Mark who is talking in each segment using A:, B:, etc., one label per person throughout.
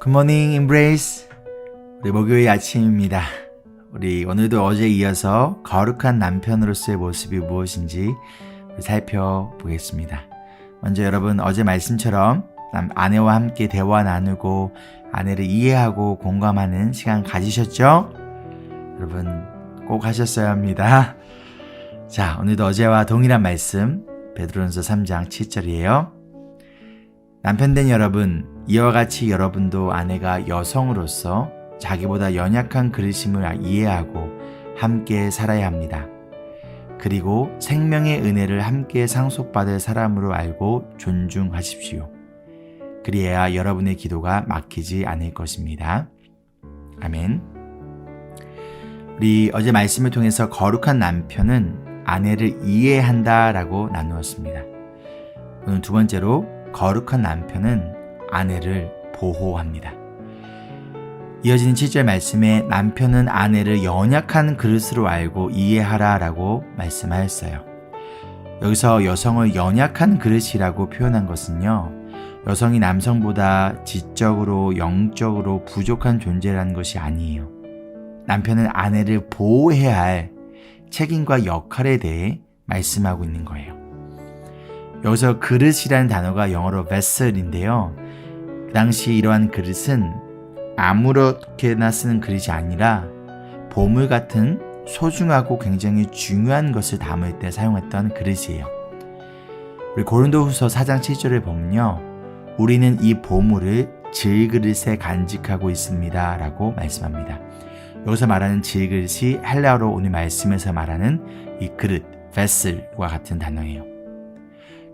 A: 굿모닝 임브레이스 우리 목요일 아침입니다. 우리 오늘도 어제 이어서 거룩한 남편으로서의 모습이 무엇인지 살펴보겠습니다. 먼저 여러분 어제 말씀처럼 남, 아내와 함께 대화 나누고 아내를 이해하고 공감하는 시간 가지셨죠? 여러분 꼭 하셨어야 합니다. 자, 오늘도 어제와 동일한 말씀 베드로전서 3장 7절이에요. 남편 된 여러분, 이와 같이 여러분도 아내가 여성으로서 자기보다 연약한 그릇임을 이해하고 함께 살아야 합니다. 그리고 생명의 은혜를 함께 상속받을 사람으로 알고 존중하십시오. 그리해야 여러분의 기도가 막히지 않을 것입니다. 아멘. 우리 어제 말씀을 통해서 거룩한 남편은 아내를 이해한다 라고 나누었습니다. 오늘 두 번째로 거룩한 남편은 아내를 보호합니다. 이어지는 7절 말씀에 남편은 아내를 연약한 그릇으로 알고 이해하라 라고 말씀하였어요. 여기서 여성을 연약한 그릇이라고 표현한 것은요. 여성이 남성보다 지적으로 영적으로 부족한 존재라는 것이 아니에요. 남편은 아내를 보호해야 할 책임과 역할에 대해 말씀하고 있는 거예요. 여기서 그릇이라는 단어가 영어로 vessel인데요. 그 당시 이러한 그릇은 아무렇게나 쓰는 그릇이 아니라 보물 같은 소중하고 굉장히 중요한 것을 담을 때 사용했던 그릇이에요. 우리 고린도후서 4장 7절에 보면요. 우리는 이 보물을 질그릇에 간직하고 있습니다. 라고 말씀합니다. 여기서 말하는 질그릇이 헬라어로 오늘 말씀에서 말하는 이 그릇, vessel과 같은 단어예요.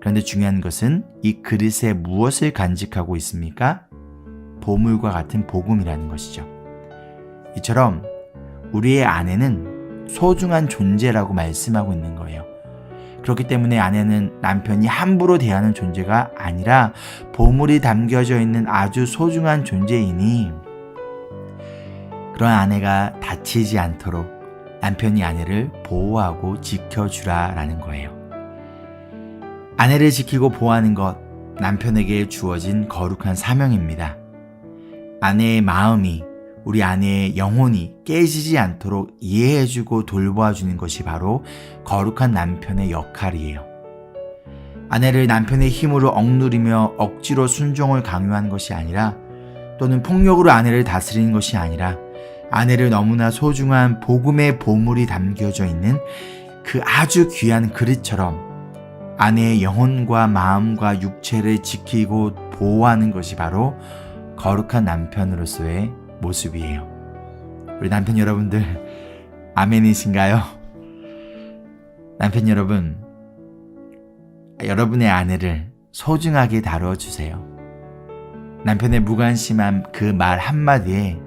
A: 그런데 중요한 것은 이 그릇에 무엇을 간직하고 있습니까? 보물과 같은 복음이라는 것이죠. 이처럼 우리의 아내는 소중한 존재라고 말씀하고 있는 거예요. 그렇기 때문에 아내는 남편이 함부로 대하는 존재가 아니라 보물이 담겨져 있는 아주 소중한 존재이니 그런 아내가 다치지 않도록 남편이 아내를 보호하고 지켜주라라는 거예요. 아내를 지키고 보호하는 것 남편에게 주어진 거룩한 사명입니다. 아내의 마음이 우리 아내의 영혼이 깨지지 않도록 이해해주고 돌보아주는 것이 바로 거룩한 남편의 역할이에요. 아내를 남편의 힘으로 억누르며 억지로 순종을 강요한 것이 아니라 또는 폭력으로 아내를 다스리는 것이 아니라 아내를 너무나 소중한 복음의 보물이 담겨져 있는 그 아주 귀한 그릇처럼 아내의 영혼과 마음과 육체를 지키고 보호하는 것이 바로 거룩한 남편으로서의 모습이에요. 우리 남편 여러분들, 아멘이신가요? 남편 여러분, 여러분의 아내를 소중하게 다뤄주세요. 남편의 무관심한 그 말 한마디에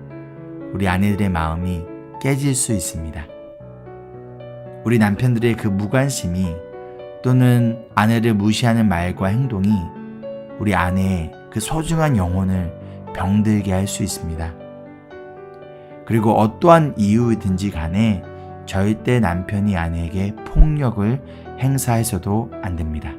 A: 우리 아내들의 마음이 깨질 수 있습니다. 우리 남편들의 그 무관심이 또는 아내를 무시하는 말과 행동이 우리 아내의 그 소중한 영혼을 병들게 할 수 있습니다. 그리고 어떠한 이유든지 간에 절대 남편이 아내에게 폭력을 행사해서도 안 됩니다.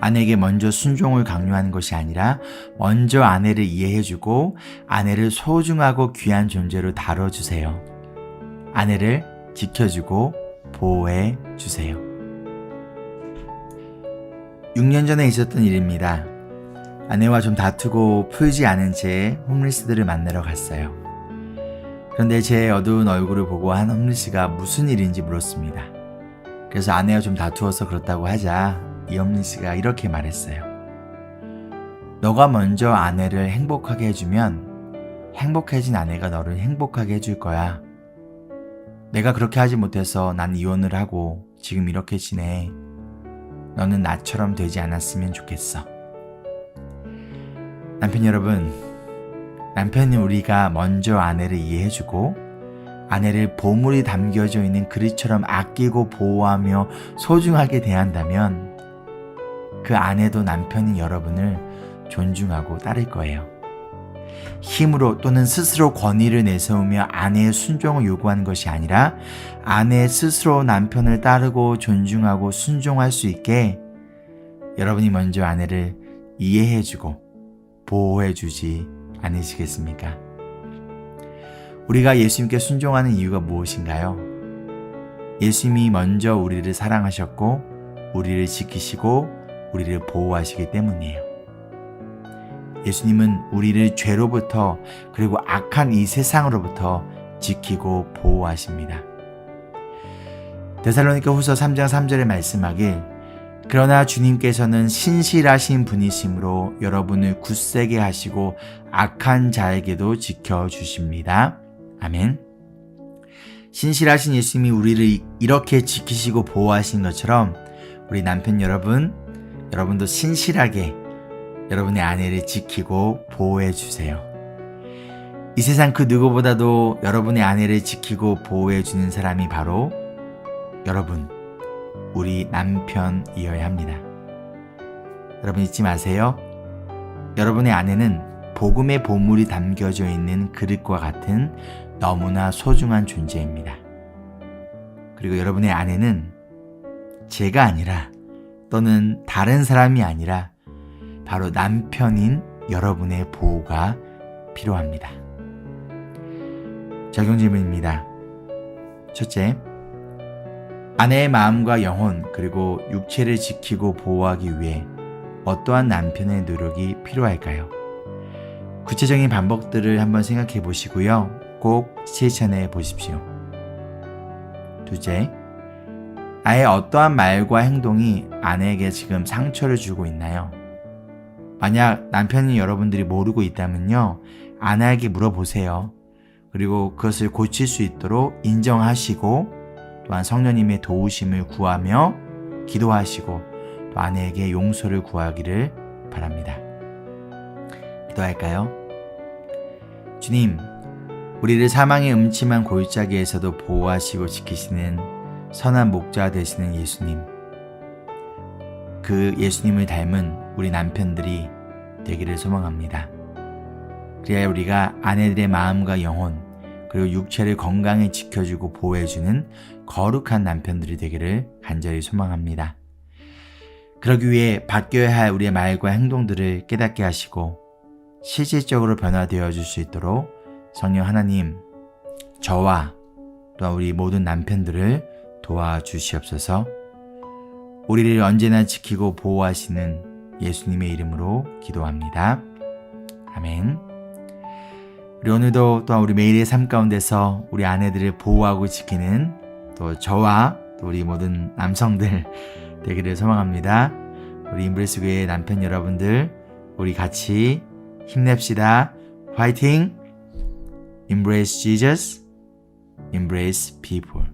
A: 아내에게 먼저 순종을 강요하는 것이 아니라 먼저 아내를 이해해주고 아내를 소중하고 귀한 존재로 다뤄주세요. 아내를 지켜주고 보호해 주세요. 6년 전에 있었던 일입니다. 아내와 좀 다투고 풀지 않은 채 홈리스들을 만나러 갔어요. 그런데 제 어두운 얼굴을 보고 한 홈리스가 무슨 일인지 물었습니다. 그래서 아내와 좀 다투어서 그렇다고 하자 이 홈리스가 이렇게 말했어요. 너가 먼저 아내를 행복하게 해주면 행복해진 아내가 너를 행복하게 해줄 거야. 내가 그렇게 하지 못해서 난 이혼을 하고 지금 이렇게 지내. 너는 나처럼 되지 않았으면 좋겠어. 남편 여러분, 남편이 우리가 먼저 아내를 이해해주고 아내를 보물이 담겨져 있는 그릇처럼 아끼고 보호하며 소중하게 대한다면 그 아내도 남편인 여러분을 존중하고 따를 거예요. 힘으로 또는 스스로 권위를 내세우며 아내의 순종을 요구하는 것이 아니라 아내 스스로 남편을 따르고 존중하고 순종할 수 있게 여러분이 먼저 아내를 이해해주고 보호해 주지 않으시겠습니까? 우리가 예수님께 순종하는 이유가 무엇인가요? 예수님이 먼저 우리를 사랑하셨고, 우리를 지키시고, 우리를 보호하시기 때문이에요. 예수님은 우리를 죄로부터 그리고 악한 이 세상으로부터 지키고 보호하십니다. 데살로니가 후서 3장 3절에 말씀하길 그러나 주님께서는 신실하신 분이심으로 여러분을 굳세게 하시고 악한 자에게도 지켜주십니다. 아멘. 신실하신 예수님이 우리를 이렇게 지키시고 보호하신 것처럼 우리 남편 여러분, 여러분도 신실하게 여러분의 아내를 지키고 보호해 주세요. 이 세상 그 누구보다도 여러분의 아내를 지키고 보호해 주는 사람이 바로 여러분, 우리 남편이어야 합니다. 여러분 잊지 마세요. 여러분의 아내는 복음의 보물이 담겨져 있는 그릇과 같은 너무나 소중한 존재입니다. 그리고 여러분의 아내는 제가 아니라 또는 다른 사람이 아니라 바로 남편인 여러분의 보호가 필요합니다. 적용 질문입니다. 첫째, 아내의 마음과 영혼 그리고 육체를 지키고 보호하기 위해 어떠한 남편의 노력이 필요할까요? 구체적인 방법들을 한번 생각해 보시고요. 꼭 실천해 보십시오. 둘째, 나의 어떠한 말과 행동이 아내에게 지금 상처를 주고 있나요? 만약 남편이 여러분들이 모르고 있다면요, 아내에게 물어보세요. 그리고 그것을 고칠 수 있도록 인정하시고, 또한 성령님의 도우심을 구하며 기도하시고, 또 아내에게 용서를 구하기를 바랍니다. 기도할까요? 주님, 우리를 사망의 음침한 골짜기에서도 보호하시고 지키시는 선한 목자 되시는 예수님. 그 예수님을 닮은 우리 남편들이 되기를 소망합니다. 그래야 우리가 아내들의 마음과 영혼, 그리고 육체를 건강히 지켜주고 보호해주는 거룩한 남편들이 되기를 간절히 소망합니다. 그러기 위해 바뀌어야 할 우리의 말과 행동들을 깨닫게 하시고 실질적으로 변화되어 줄 수 있도록 성령 하나님, 저와 또한 우리 모든 남편들을 도와주시옵소서 우리를 언제나 지키고 보호하시는 예수님의 이름으로 기도합니다. 아멘. 우리 오늘도 또한 우리 매일의 삶 가운데서 우리 아내들을 보호하고 지키는 또 저와 또 우리 모든 남성들 되기를 소망합니다. 우리 임브레스 교회 남편 여러분들 우리 같이 힘냅시다. 화이팅! Embrace Jesus, embrace people.